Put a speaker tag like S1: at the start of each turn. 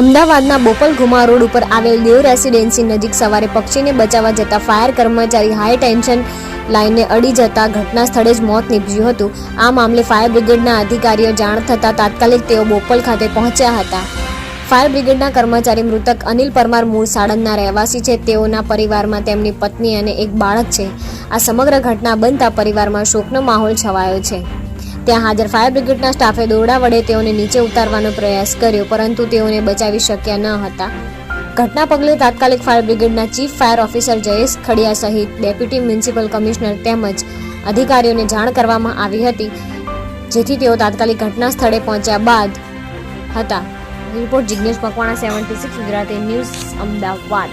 S1: અમદાવાદના બોપલ ઘુમા રોડ ઉપર આવેલ દેવ રેસિડેન્સી નજીક સવારે પક્ષીને બચાવવા જતા ફાયર કર્મચારી હાઈ ટેન્શન લાઇનને અડી જતા ઘટના સ્થળે જ મોત નીપજ્યું હતું. આ મામલે ફાયર બ્રિગેડના અધિકારીઓ જાણ થતાં તાત્કાલિક તેઓ બોપલ ખાતે પહોંચ્યા હતા. ફાયર બ્રિગેડના કર્મચારી મૃતક અનિલ પરમાર મૂળ સાણંદના રહેવાસી છે. તેઓના પરિવારમાં તેમની પત્ની અને એક બાળક છે. આ સમગ્ર ઘટના બનતા પરિવારમાં શોકનો માહોલ છવાયો છે. ત્યાં હાજર ફાયર બ્રિગેડના સ્ટાફે દોરડા વડે તેઓને નીચે ઉતારવાનો પ્રયાસ કર્યો, પરંતુ તેઓને બચાવી શક્યા ન હતા. ઘટના પગલે તાત્કાલિક fire બ્રિગેડના chief fire officer Jayesh Khadiya સહિત ડેપ્યુટી મ્યુનિસિપલ કમિશનર તેમજ અધિકારીઓને જાણ કરવામાં આવી હતી, જેથી તેઓ તાત્કાલિક ઘટના સ્થળે પહોંચ્યા બાદ હતા. Report Jignesh Makwana seventy six, Gujarati news, Ahmedabad.